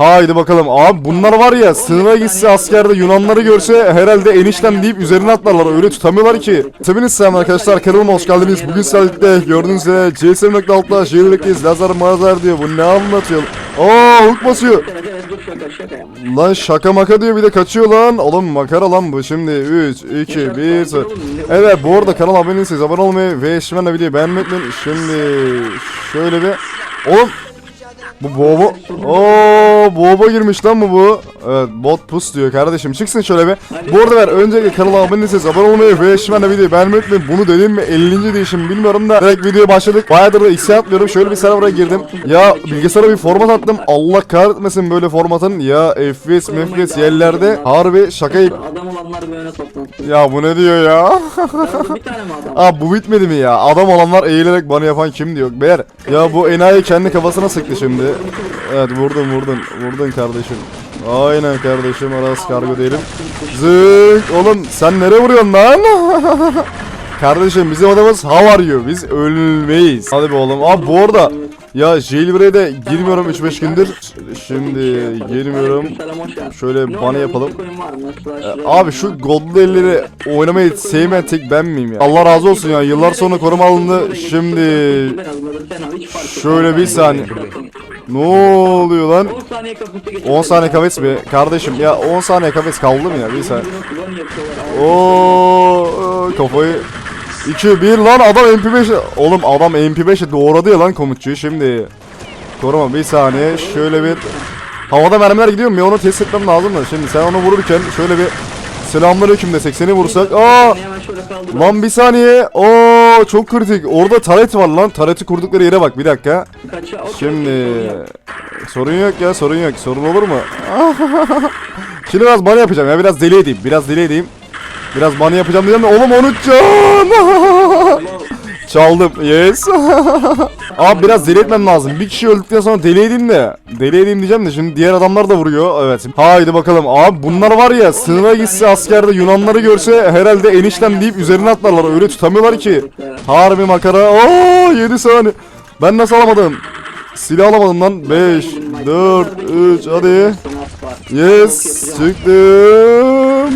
Haydi bakalım. Abi bunlar var ya sınıra gitse askerde Yunanları görse herhalde eniştem deyip üzerine atlarlar. Öyle tutamıyorlar ki. Hepiniz selam arkadaşlar. Kanalıma hoş geldiniz. Bugün sizlerle gördüğünüz üzere CS.6'da şehirlikteyiz. Lazer mazar diyor. Bu ne anlatıyor? Aa hook basıyor. Lan şaka maka diyor bir de kaçıyor lan. Oğlum makara lan bu. Şimdi 3, 2, 1, 0. Evet bu arada kanala abone değilseniz abone olmayı ve şimdiden videoyu beğenmeyi unutmayın. Şimdi şöyle bir... Oğlum bu bobo... Oo bobo girmiş lan bu bu. Evet bot pus diyor kardeşim. Çıksın şöyle bir. Bu arada ben öncelikle kanala abone değilseniz abone olmayı ve şimdiden videoyu beğenmeyi unutmayın. Bunu dediğim mi 50. değişim bilmiyorum da direkt videoya başladık. Bayağıdır da X'e atmıyorum. Şöyle bir server'a girdim. Ya bilgisayara bir format attım. Allah kahretmesin böyle formatın. Ya FPS mefres yerlerde harbi şaka yap- Adam olanlar bir öne toplansın. Ya bu ne diyor ya? bir tane mi adam? Aa bu bitmedi mi ya? Adam olanlar eğilerek bana yapan kim diyor. Beyler ya bu enayi kendi kafasına sıktı şimdi. Evet vurdun vurdun. Vurdun kardeşim. Aynen kardeşim Aras kargo diyelim. Zık oğlum sen nereye vuruyorsun lan? Kardeşim bizim adamız how are you? Biz ölmeyiz. Hadi be oğlum. Abi bu arada ya jailbreak'e girmiyorum 3-5 gündür. Şimdi girmiyorum. Şöyle bana yapalım. Ee, Abi şu goldlu elleri oynamayı sevmeyen tek ben miyim ya? Allah razı olsun ya. Yıllar sonra koruma alındı. Şimdi şöyle bir saniye. Ne oluyor lan? 10 saniye kapısı geçti. 10 saniye kafes mi? Kardeşim ya 10 saniye kafes kaldı mı ya? Bir saniye. Oo kafayı 2 1 lan adam MP5 oğlum adam MP5'e doğradı ya lan komutçuyu şimdi koruma bir saniye şöyle bir havada mermiler gidiyor mu ya onu test etmem lazım da şimdi sen onu vururken şöyle bir selamünaleyküm desek seni vursak aa lan bir saniye oo çok kritik orada taret var lan tareti kurdukları yere bak bir dakika Şimdi okey, sorun yok. sorun yok ya sorun yok. Sorun olur mu? Şimdi biraz bana yapacağım ya biraz deli edeyim. Biraz deli edeyim. Biraz bana yapacağım diyeceğim de oğlum 13 can. Çaldım. Yes. Abi biraz deli etmem lazım. Bir kişi öldükten sonra deli edeyim de. Deli edeyim diyeceğim de şimdi diğer adamlar da vuruyor. Evet. Haydi bakalım. Abi bunlar var ya sınıra gitse askerde Yunanları görse herhalde eniştem deyip üzerine atlarlar. Öyle tutamıyorlar ki. Harbi makara. Oo 7 saniye. Ben nasıl alamadım? Silah alamadım lan. 5, 4, 3 hadi. Yes. Çıktım.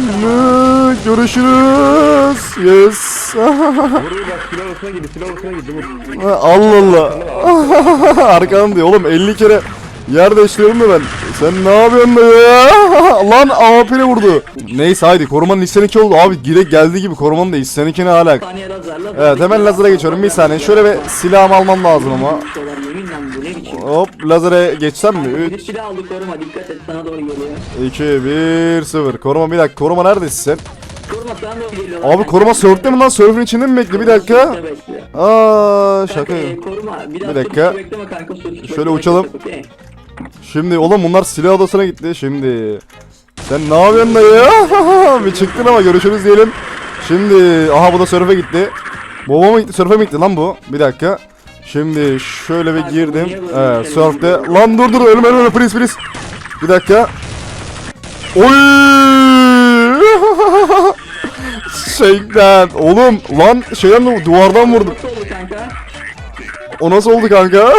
Görüşürüz. Yes. Vuruyor bak silah hoşuna gitti silah hoşuna gitti vur. Allah Allah. Arkadan diyor oğlum 50 kere yer değiştiriyorum da ben. Sen ne yapıyorsun be ya? Lan AWP'le vurdu. Neyse haydi korumanın 2 oldu. Abi direkt geldiği gibi korumanın da isyan 2 ne alak. Saniye lazer lazer. Evet hemen lazere geçiyorum bir saniye. Şöyle bir silahımı almam lazım ama. Hop lazere geçsem mi? Bir 3, silah aldı koruma dikkat et sana doğru geliyor. 2, 1, 0. Koruma bir dakika. Koruma neredesin sen? Koruma sana doğru geliyor. Abi koruma surf'te mi lan? Surf'ün içinde mi bekle? Bir dakika. Aa şaka. Ee, koruma. Bir, Bir dakika. Bekleme kanka, sus, Şöyle sus, uçalım. okey. Şimdi oğlum bunlar silah odasına gitti. Şimdi sen ne yapıyorsun da ya? bir çıktın ama görüşürüz diyelim. Şimdi aha bu da surf'e gitti. Baba mı gitti? Surf'e mi gitti lan bu? Bir dakika. Şimdi şöyle bir girdim. Evet surf'te. Lan dur dur ölme ölme please please. Bir dakika. Oy! Şeyden oğlum lan şeyden de duvardan vurdum. Nasıl oldu kanka? O nasıl oldu kanka?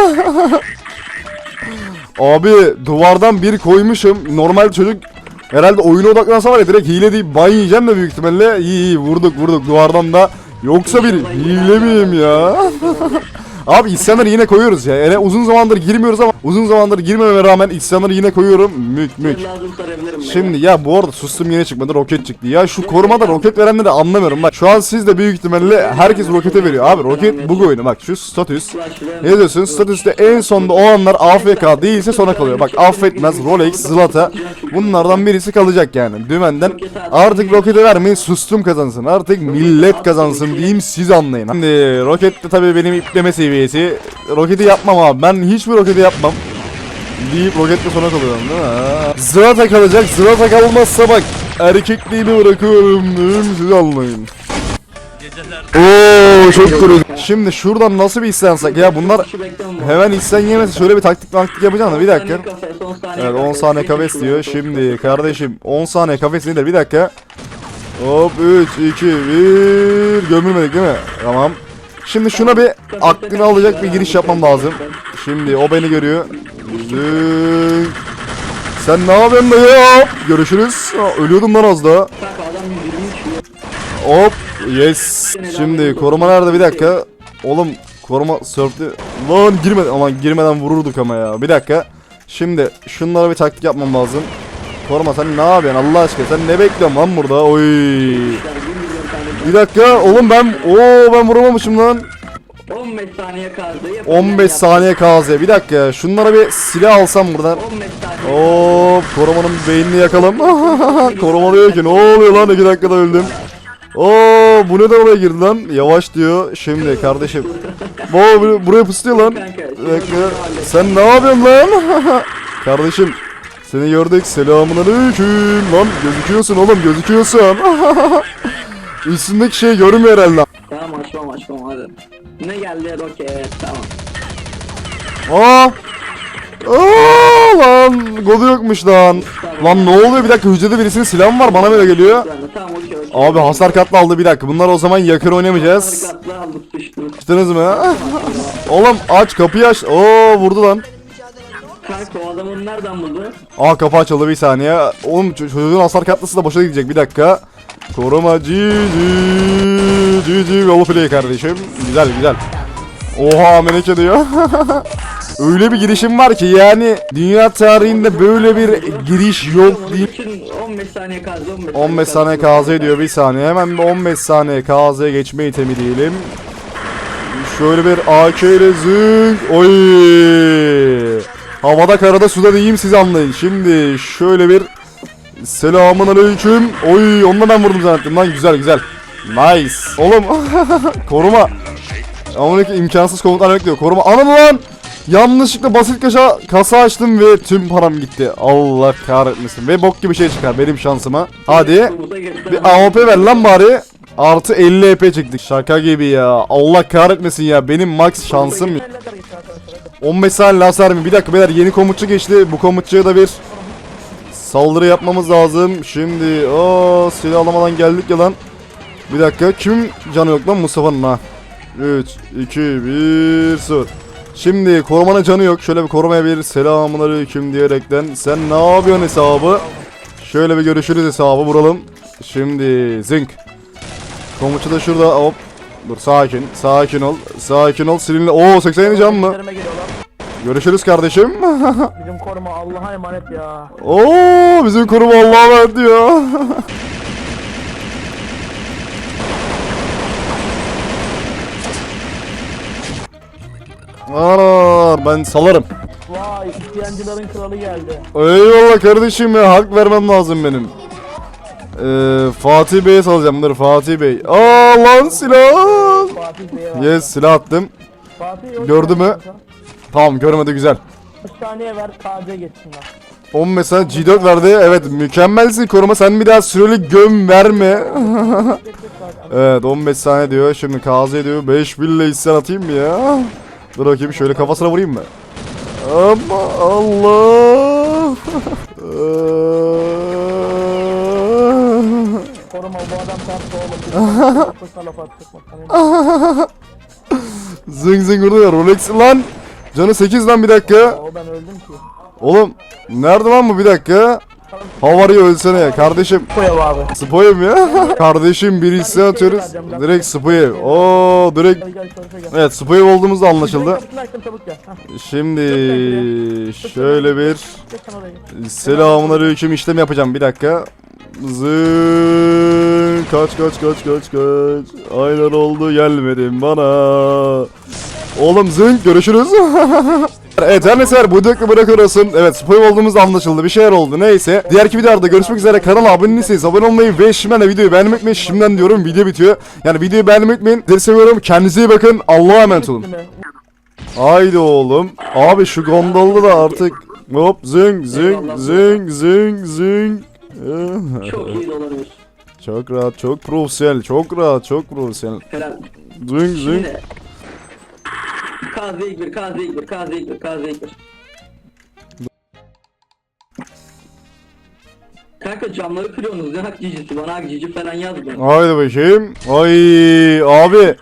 Abi duvardan bir koymuşum. Normal çocuk herhalde oyuna odaklansa var ya direkt hile deyip ban yiyeceğim de büyük ihtimalle. İyi iyi vurduk vurduk duvardan da. Yoksa bir hile miyim ya? Abi isyanları yine koyuyoruz ya. Yani uzun zamandır girmiyoruz ama uzun zamandır girmeme rağmen isyanları yine koyuyorum. Mük mük. Şimdi ya bu arada sustum yine çıkmadı roket çıktı. Ya şu korumada roket verenleri anlamıyorum. Bak şu an siz de büyük ihtimalle herkes rokete veriyor. Abi roket bug oyunu bak şu statüs. Ne diyorsun? Statüste en sonda o anlar AFK değilse sona kalıyor. Bak affetmez Rolex, Zlata bunlardan birisi kalacak yani. Dümenden artık rokete vermeyin sustum kazansın. Artık millet kazansın diyeyim siz anlayın. Şimdi rokette tabii benim ipleme seviyesi. Roketi yapmam abi. Ben hiçbir roketi yapmam. Deyip roketle sona kalıyorum değil mi? Zlata kalacak. Zlata kalmazsa bak erkekliğini bırakıyorum diyeyim siz anlayın. Oo çok kuru. Şimdi şuradan nasıl bir isyanssak ya bunlar hemen isyan yemese şöyle bir taktik taktik yapacağım da bir dakika. Evet 10 saniye kafes diyor. Şimdi kardeşim 10 saniye kafes nedir? Bir dakika. Hop 3 2 1 gömülmedik değil mi? Tamam. Şimdi şuna bir aklını alacak bir giriş yapmam lazım. Şimdi o beni görüyor. Zıng. Sen ne yapıyorsun dayı? Görüşürüz. Ölüyordum lan az daha. Kanka adam 123 yiyor. Hop. Yes. Şimdi koruma nerede bir dakika. Oğlum koruma sörflü. Lan girme. Aman girmeden vururduk ama ya. Bir dakika. Şimdi şunlara bir taktik yapmam lazım. Koruma sen ne yapıyorsun Allah aşkına? Sen ne bekliyorsun lan burada? Oy. Bir dakika oğlum ben oo ben vuramamışım lan. 15 saniye kaldı. Yapın 15 yani. saniye KZ. Bir dakika şunlara bir silah alsam buradan. 15 saniye. Hop korumanın beynini yakalım. Koruma diyor ki ne oluyor lan 2 dakikada öldüm. Oo bu neden oraya girdi lan? Yavaş diyor. Şimdi kardeşim. Bu bur- buraya pıslıyor lan. Bir dakika. Sen ne yapıyorsun lan? kardeşim. Seni gördük. Selamun aleyküm. Lan gözüküyorsun oğlum gözüküyorsun. Üstündeki şey görünmüyor herhalde. Tamam açmam açmam hadi. Ne geldi roket tamam. Aa! Aa lan godu yokmuş lan. Lan ne oluyor bir dakika hücrede birisinin silahı mı var bana böyle geliyor. Yani, tamam okey okey. Abi hasar katlı aldı bir dakika. Bunlar o zaman yakın oynamayacağız. Harikatlı aldık sıçtık. Mı? Oğlum aç kapıyı aç. Oo vurdu lan. Kanka o adamı nereden buldu? Aa kapı açıldı bir saniye. Oğlum ço- çocuğun hasar katlısı da boşa gidecek bir dakika. Koruma cici cici yolu play kardeşim. Güzel güzel. Oha melek diyor. Öyle bir girişim var ki yani dünya tarihinde böyle bir giriş yok için 15 saniye kaldı 15 15 saniye KZ diyor bir saniye. Hemen bir 15 saniye KZ geçme itemi diyelim. Şöyle bir AK ile zınk. Oy. Havada karada suda diyeyim siz anlayın. Şimdi şöyle bir Selamun aleyküm. Oy onunla ben vurdum zannettim lan güzel güzel. Nice. Oğlum koruma. Amanaki imkansız komutlar bekliyor. Koruma. Anam lan. Yanlışlıkla basit kasa, kasa açtım ve tüm param gitti. Allah kahretmesin. Ve bok gibi şey çıkar benim şansıma. Hadi. Bir AWP ver lan bari. Artı 50 EP çıktık. Şaka gibi ya. Allah kahretmesin ya. Benim max şansım. 15 saniye lazer mi? Bir dakika beyler yeni komutçu geçti. Bu komutçuya da bir saldırı yapmamız lazım. Şimdi o silah alamadan geldik ya lan. Bir dakika kim canı yok lan Mustafa'nın ha. 3 2 1 0. Şimdi korumanın canı yok. Şöyle bir korumaya bir selamun aleyküm diyerekten sen ne yapıyorsun hesabı? Şöyle bir görüşürüz hesabı vuralım. Şimdi zink. Komutçu da şurada hop. Dur sakin sakin ol. Sakin ol silinle. Oo 80 can mı? Görüşürüz kardeşim. Bizim koruma Allah'a emanet ya. Oo bizim koruma Allah'a emanet diyor. Aa, ben salarım. Vay isyancıların kralı geldi. Eyvallah kardeşim ya hak vermem lazım benim. Ee, Fatih Bey'e salacağım dur Fatih Bey. Aa lan silah. Fatih Bey'e. Yes silah attım. Fatih Gördü mü? Tamam görmedi güzel. 3 saniye ver KC geçsinler. 10 mesela G4 verdi. Evet mükemmelsin koruma sen bir daha süreli göm verme. evet 15 saniye diyor. Şimdi KZ diyor. 5 bille isyan atayım mı ya? Dur bakayım şöyle kafasına vurayım mı? Ama Allah. Koruma bu adam tersi oğlum. Zing vurdu ya Rolex lan. Canı 8 lan bir dakika. O ben öldüm ki. Oğlum nerede lan bu bir dakika? Havarı ölsene ya kardeşim. Koyav abi. Spoyum ya. kardeşim bir isyan atıyoruz. Direkt spoyu. Oo direkt Gel gel şöyle gel. Evet spoyu olduğumuz da anlaşıldı. Şimdi şöyle bir geç. selamünaleyküm işlem yapacağım bir dakika. Zın kaç kaç kaç kaç kaç. Aynen oldu gelmedin bana. Oğlum zın görüşürüz. evet her neyse bu dakika bırakıyorsun. Evet spoy olduğumuz anlaşıldı. Bir şeyler oldu. Neyse. Diğerki videolarda görüşmek üzere. Kanala abone değilseniz abone olmayı ve şimdiden de videoyu beğenmeyi unutmayın. Şimdiden diyorum video bitiyor. Yani videoyu beğenmeyi unutmayın. Sizleri seviyorum. Kendinize iyi bakın. Allah'a emanet olun. Haydi oğlum. Abi şu gondolda da artık hop zing zing zing zing zing. Çok iyi dolanıyoruz. çok rahat, çok profesyonel, çok rahat, çok profesyonel. Zing zing. KZ ilk bir, KZ ilk bir, KZ ilk bir, ilk bir. Kanka camları kırıyorsunuz ne hak cicisi bana hak cici falan yazmayın. Haydi bakayım. Ay abi.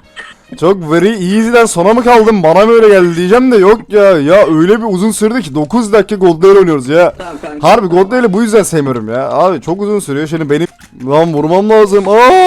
Çok very easy'den sona mı kaldım? Bana mı öyle geldi diyeceğim de yok ya. Ya öyle bir uzun sürdü ki 9 dakika Goldale oynuyoruz ya. Tamam kanka. Harbi Goldale'i bu yüzden sevmiyorum ya. Abi çok uzun sürüyor. Şimdi benim lan vurmam lazım. Aa!